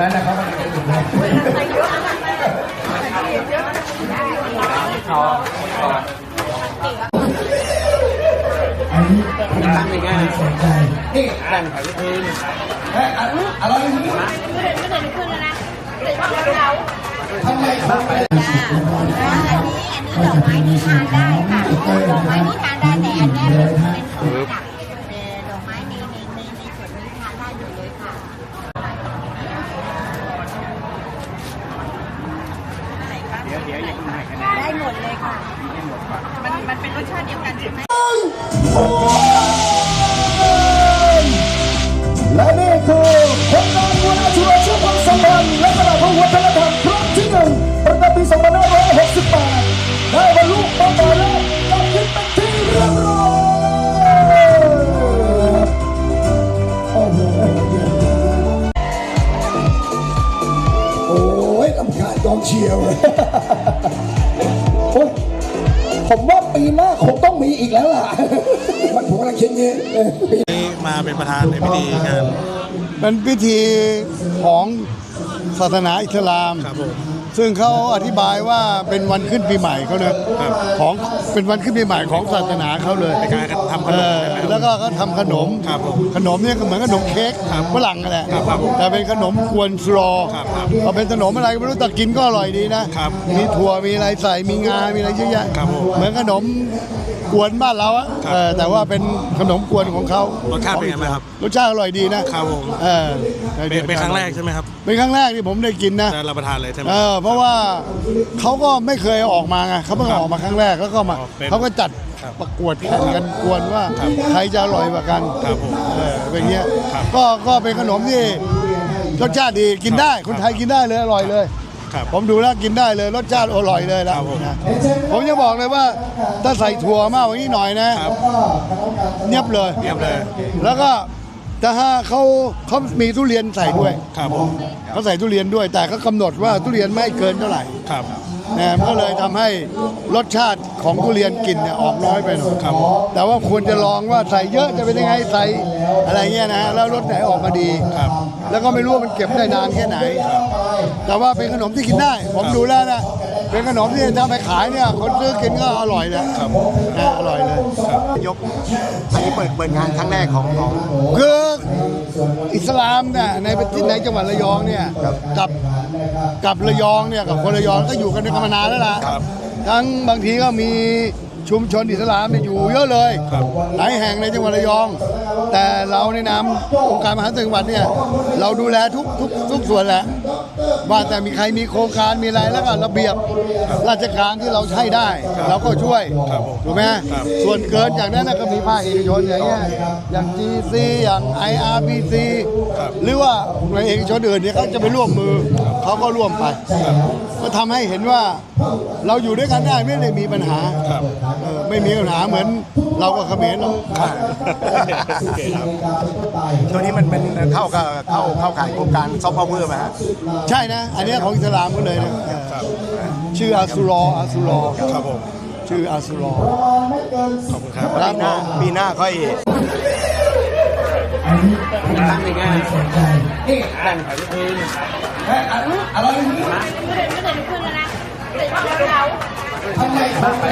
นั้นนะครับมันเป็นอย่างนั้นอันนี้ผมตั้งง่ายๆ ได้หมดเลยค่ะ มันมันเป็นรสชาติเดียวกันใช่ไหม องเชียร์เลยโอ้ยผมว่าปีหน้าคงต้องมีอีกแล้วล่ะ มันผมกำลังคิดอย่างนี้นี่มาเป็นประธานในพิธีงานเป็นพิธีของศาสนาอิสลาม ครับผมซึ่งเขาอธิบายว่าเป็นวันขึ้นปีใหม่เขาเลยของเป็นวันขึ้นปีใหม่ของศาสนาเขาเลยในการทำขเอนม อใช่ไหมครับแล้วก็เขาทำขนม ครับผมขนมเนี่ยก็เหมือนขนมเค้กฝรั่งนั่นแหละครับครับผมแต่เป็นขนมกวนฟลอร์ครับครับพอเป็นขนมอะไรก็ไม่รู้แต่กินก็อร่อยดีนะครับมีถั่วมีอะไรใส่มีงา มีอะไรเยอะแยะครับผมเหมือนขนมกวนบ้านเราอะครับ เออแต่ว่าเป็นขนมกวนของเขารสชาติเป็นไงบ้างครับ รสชาติอร่อยดีนะครับผม เออเป็นเป็นครั้งแรกใช่ไหมครับเป็นครั้งแรกที่ผมได้กินนะ ได้รับประทานเลยใช่ไหม เออเพราะว่าเขาก็ไม่เคยออกมาไงเขาเพิ่งครับออกมาครั้งแรกแล้วก็มาอ๋อเป็น เขาก็จัด ครับประกวดแข่งกันกวนว่าครับใครจะอร่อยกว่ากันครับผมเออเป็นเงี้ยครับ ก็ก็เป็นขนมที่รสชาติดีกินได้ครับคนไทยกินได้เลยอร่อยเลย ครับ ผมดูแล้วกินได้เลยรสชาติอร่อยเลยนะครับผมนะผมจะบอกเลยว่าถ้าใส่ถั่วมากกว่านี้หน่อยนะครับ เนียบเลย เยี่ยมเลยแล้วก็แต่ถ้าเขาเขามีทุเรียนใส่ด้วยครับผมเขาใส่ทุเรียนด้วย แต่เขากำหนดว่าทุเรียนไม่ให้เกินเท่าไหร่ครับ นะมันก็เลยทำให้รสชาติ ของทุเรียนกินเนี่ยออกน้อยไปหน่อยครับ แต่ว่าควรจะลองว่าใส่เยอะจะเป็นยังไงใส่อะไรเงี้ยนะแล้วรสไหนออกมาดี ครับ แล้วก็ไม่รู้ว่ามันเก็บได้นานแค่ไหน แต่ว่าเป็นขนมที่กินได้ ผมดูแล้วนะเป็นขนมที่ถ้าไปขายเนี่ยคนซื้อกินก็อร่อยนะครับนะอร่อยเลย ยกอันนี้เปิดเปิดงานครั้งแรกของของ คืออิสลามเนี่ยในประเทศในจังหวัดระยองเนี่ยกับกับระยองเนี่ยกับคนระยองก็อยู่กันมานานแล้วล่ะครับ ทั้งบางทีก็มี ชุมชนอิสลามเนี่ยอยู่เยอะเลยครับหลายแห่งในจังหวัดระยอง แต่เราในนามองค์การมหาจังหวัดเนี่ยเราดูแลทุกทุกทุกส่วนแหละว่าแต่มีใครมีโครงการมีอะไรแล้วก็ระเบียบราชการที่เราใช้ได้ เราก็ช่วยครับผมถูกไหมครับส่วนเกินจากนั้นนะก็มีภาคเอกชนอย่างเงี้ยอย่าง GC อย่าง IRPC หรือว่าหน่วยเอกชนอื่นเนี่ยเขาจะไปร่วมมือเขาก็ร่วมไป ก็ทำให้เห็นว่าเราอยู่ด้วยกันได้ไม่ได้มีปัญหาครับเออ ไม่มีปัญหาเหมือนเรากับเขมรหรอกโอเคครับช่วงนี้มันเป็นเข้ากับเข้าเข้าข่ายโครงการซอฟต์พาวเวอร์ไหมฮะใช่นะ อันเนี้ยของอิสลามก็เลยนะเออชื่ออาสุรออาสุรอครับผมชื่ออาสุรอขอบคุณครับครับปีหน้าปีหน้าค่อยอันนี้ผมตั้ตั้งงง่ายสนใจนี่ๆแบ่งขายคืนเอ๊ะอะอะไรอย่างนี้ไม่ได้ไม่ได้ขึ้นแล้วนะแต่ว่าเราทำไมเขาไป